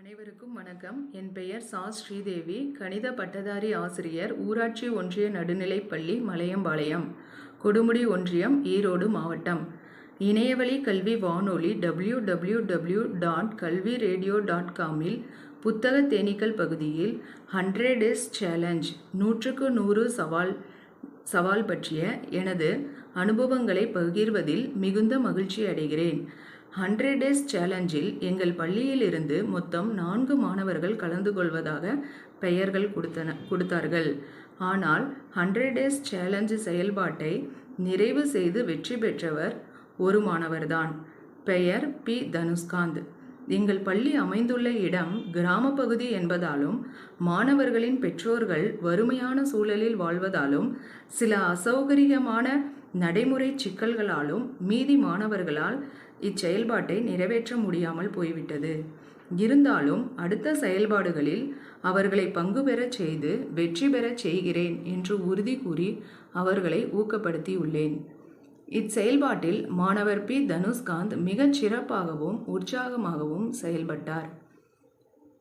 அனைவருக்கும் வணக்கம். என் பெயர் சா. ஸ்ரீதேவி. கணித பட்டதாரி ஆசிரியர் ஊராட்சி ஒன்றிய நடுநிலைப்பள்ளி மலையம்பாளையம். கொடுமுடி ஒன்றியம் ஈரோடு மாவட்டம். இணையவழி கல்வி வானொலி டபிள்யூ டபிள்யூ டபிள்யூ டாட் கல்வி ரேடியோ டாட் காமில் புத்தக தேனீக்கள் பகுதியில் ஹண்ட்ரட் இஸ் சேலஞ்ச் நூற்றுக்கு நூறு சவால் சவால் பற்றிய எனது அனுபவங்களை பகிர்வதில் மிகுந்த மகிழ்ச்சி அடைகிறேன். ஹண்ட்ரட் டேஸ் சேலஞ்சில் எங்கள் பள்ளியிலிருந்து மொத்தம் நான்கு மாணவர்கள் கலந்து கொள்வதாக பெயர்கள் கொடுத்தன கொடுத்தார்கள். ஆனால் ஹண்ட்ரட் டேஸ் சேலஞ்சு செயல்பாட்டை நிறைவு செய்து வெற்றி பெற்றவர் ஒரு மாணவர்தான். பெயர் பி. தனுஷ்காந்த். எங்கள் பள்ளி அமைந்துள்ள இடம் கிராம பகுதி என்பதாலும் மாணவர்களின் பெற்றோர்கள் வறுமையான சூழலில் வாழ்வதாலும் சில அசௌகரியமான நடைமுறை சிக்கல்களாலும் மீதி மாணவர்களால் இச்செயல்பாட்டை நிறைவேற்ற முடியாமல் போய்விட்டது. இருந்தாலும் அடுத்த செயல்பாடுகளில் அவர்களை பங்கு பெறச் செய்து வெற்றி பெறச் செய்கிறேன் என்று உறுதி கூறி அவர்களை ஊக்கப்படுத்தியுள்ளேன். இச்செயல்பாட்டில் மாணவர் பி. தனுஷ்காந்த் மிகச் சிறப்பாகவும் உற்சாகமாகவும் செயல்பட்டார்.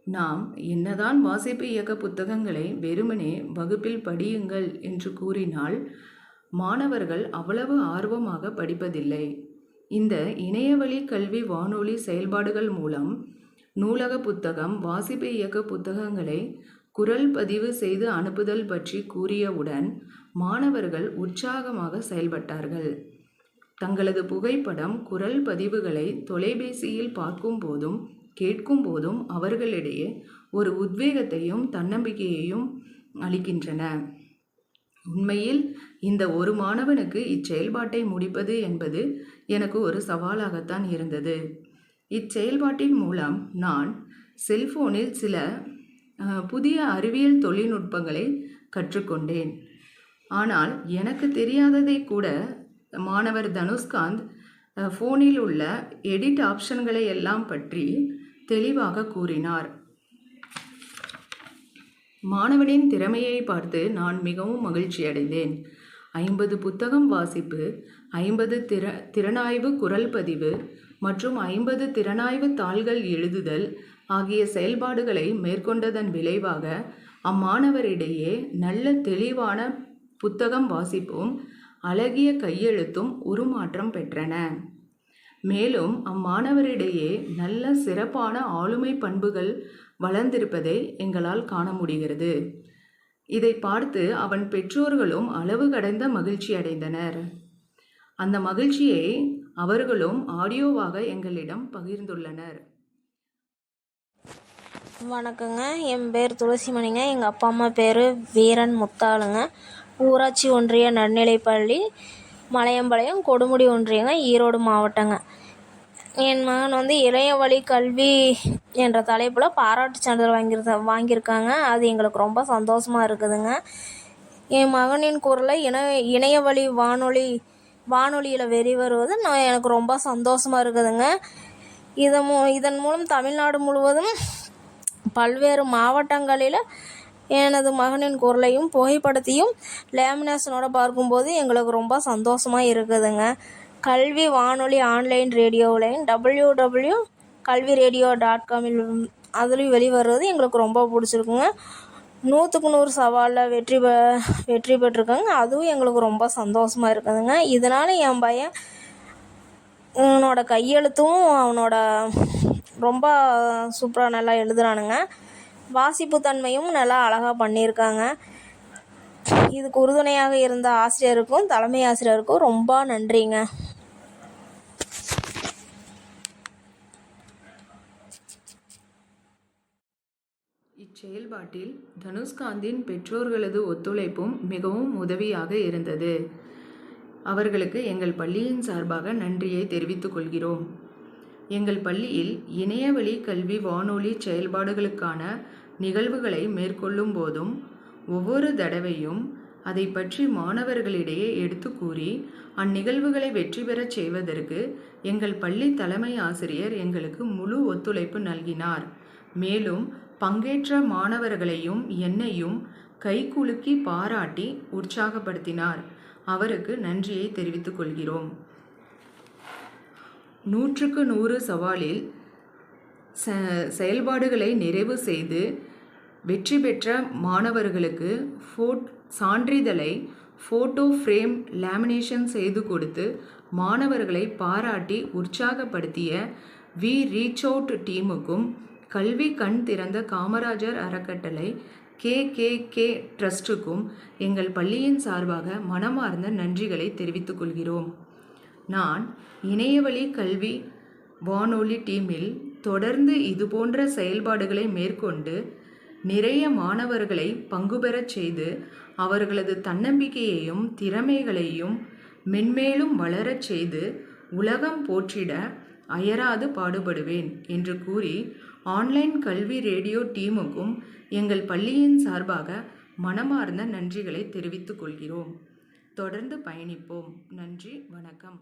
நாம் என்னதான் வாசிப்பு இயக்க புத்தகங்களை வெறுமனே வகுப்பில் படியுங்கள் என்று கூறினால் மாணவர்கள் அவ்வளவு ஆர்வமாக படிப்பதில்லை. இந்த இணையவழி கல்வி வானொலி செயல்பாடுகள் மூலம் நூலக புத்தகம் வாசிப்பு இயக்க புத்தகங்களை குரல் பதிவு செய்து அனுப்புதல் பற்றி கூறியவுடன் மாணவர்கள் உற்சாகமாக செயல்பட்டார்கள். தங்களது புகைப்படம் குரல் பதிவுகளை தொலைபேசியில் பார்க்கும் போதும் கேட்கும் போதும் அவர்களிடையே ஒரு உத்வேகத்தையும் தன்னம்பிக்கையையும் அளிக்கின்றன. உண்மையில் இந்த ஒரு மாணவனுக்கு இச்செயல்பாட்டை முடிப்பது என்பது எனக்கு ஒரு சவாலாகத்தான் இருந்தது. இச்செயல்பாட்டின் மூலம் நான் செல்போனில் சில புதிய அறிவியல் தொழில்நுட்பங்களை கற்றுக்கொண்டேன். ஆனால் எனக்கு தெரியாததை கூட மாணவர் தனுஷ்காந்த் ஃபோனில் உள்ள எடிட் ஆப்ஷன்களை எல்லாம் பற்றி தெளிவாக கூறினார். மாணவனின் திறமையை பார்த்து நான் மிகவும் மகிழ்ச்சி அடைந்தேன் ஐம்பது புத்தகம் வாசிப்பு ஐம்பது திற திறனாய்வு குரல் பதிவு மற்றும் ஐம்பது திறனாய்வு தாள்கள் எழுதுதல் ஆகிய செயல்பாடுகளை மேற்கொண்டதன் விளைவாக அம்மாணவரிடையே நல்ல தெளிவான புத்தகம் வாசிப்பும் அழகிய கையெழுத்தும் உருமாற்றம் பெற்றன. மேலும் அம்மாணவரிடையே நல்ல சிறப்பான ஆளுமை பண்புகள் வளர்ந்திருப்பதை எங்களால் காண முடிகிறது. இதை பார்த்து அவன் பெற்றோர்களும் அளவு கடந்த மகிழ்ச்சி அடைந்தனர். அந்த மகிழ்ச்சியை அவர்களும் ஆடியோவாக எங்களிடம் பகிர்ந்துள்ளனர். வணக்கங்க. என் பேர் துளசிமணிங்க. எங்கள் அப்பா அம்மா பேர் வீரன் முத்தாளுங்க. ஊராட்சி ஒன்றிய நடுநிலைப்பள்ளி மலையம்பாளையம் கொடுமுடி ஒன்றியங்க ஈரோடு மாவட்டங்க. என் மகன் வந்து இளைய வழி கல்வி என்ற தலைப்பில் பாராட்டு சான்றிதழ் வாங்கியிருந்த வாங்கியிருக்காங்க. அது எங்களுக்கு ரொம்ப சந்தோஷமாக இருக்குதுங்க. என் மகனின் குரலை இணை இணைய வழி வானொலி வானொலியில் வெளிவருவது நான் எனக்கு ரொம்ப சந்தோஷமாக இருக்குதுங்க. இதன் மூ இதன் மூலம் தமிழ்நாடு முழுவதும் பல்வேறு மாவட்டங்களில் எனது மகனின் குரலையும் புகைப்படத்தையும் லேமினேஷனோட பார்க்கும்போது எங்களுக்கு ரொம்ப சந்தோஷமாக இருக்குதுங்க. கல்வி வானொலி ஆன்லைன் ரேடியோவிலையும் டபிள்யூ டபிள்யூ கல்வி ரேடியோ டாட் காமில் அதுலேயும் வெளிவர்றது எங்களுக்கு ரொம்ப பிடிச்சிருக்குங்க. நூற்றுக்கு நூறு சவாலில் வெற்றி பெ வெற்றி பெற்றிருக்காங்க. அதுவும் எங்களுக்கு ரொம்ப சந்தோஷமாக இருக்குதுங்க. இதனால் என் பையன் அவனோட கையெழுத்தும் அவனோட ரொம்ப சூப்பராக நல்லா எழுதுறானுங்க. வாசிப்பு தன்மையும் நல்லா அழகாக பண்ணியிருக்காங்க. இதுக்கு உறுதுணையாக இருந்த ஆசிரியருக்கும் தலைமை ஆசிரியருக்கும் ரொம்ப நன்றிங்க. இச்செயல்பாட்டில் தனுஷ்காந்தின் பெற்றோர்களது ஒத்துழைப்பும் மிகவும் உதவியாக இருந்தது. அவர்களுக்கு எங்கள் பள்ளியின் சார்பாக நன்றியை தெரிவித்துக் கொள்கிறோம். எங்கள் பள்ளியில் இணையவழி கல்வி வானொலி செயல்பாடுகளுக்கான நிகழ்வுகளை மேற்கொள்ளும் போதும் ஒவ்வொரு தடவையும் அதை பற்றி மாணவர்களிடையே எடுத்து கூறி அந்நிகழ்வுகளை வெற்றி பெறச் செய்வதற்கு எங்கள் பள்ளி தலைமை ஆசிரியர் எங்களுக்கு முழு ஒத்துழைப்பு நல்கினார். மேலும் பங்கேற்ற மாணவர்களையும் என்னையும் கைகுலுக்கி பாராட்டி உற்சாகப்படுத்தினார். அவருக்கு நன்றியை தெரிவித்துக் கொள்கிறோம். நூற்றுக்கு நூறு சவாலில் ச செயல்பாடுகளை நிறைவு செய்து வெற்றி பெற்ற மாணவர்களுக்கு ஃபோட் சான்றிதழை ஃபோட்டோ ஃப்ரேம் லேமினேஷன் செய்து கொடுத்து மாணவர்களை பாராட்டி உற்சாகப்படுத்திய வி. ரீச் அவுட் டீமுக்கும் கல்வி கண் திறந்த காமராஜர் அறக்கட்டளை கே. கே. கே. ட்ரஸ்ட்டுக்கும் எங்கள் பள்ளியின் சார்பாக மனமார்ந்த நன்றிகளை தெரிவித்துக் கொள்கிறோம். நான் இணையவழி கல்வி வானொலி டீமில் தொடர்ந்து இதுபோன்ற செயல்பாடுகளை மேற்கொண்டு நிறைய மாணவர்களை பங்குபெறச் செய்து அவர்களது தன்னம்பிக்கையையும் திறமைகளையும் மென்மேலும் வளரச் செய்து உலகம் போற்றிட அயராது பாடுபடுவேன் என்று கூறி ஆன்லைன் கல்வி ரேடியோ டீமுக்கும் எங்கள் பள்ளியின் சார்பாக மனமார்ந்த நன்றிகளை தெரிவித்துக் கொள்கிறோம். தொடர்ந்து பயணிப்போம். நன்றி. வணக்கம்.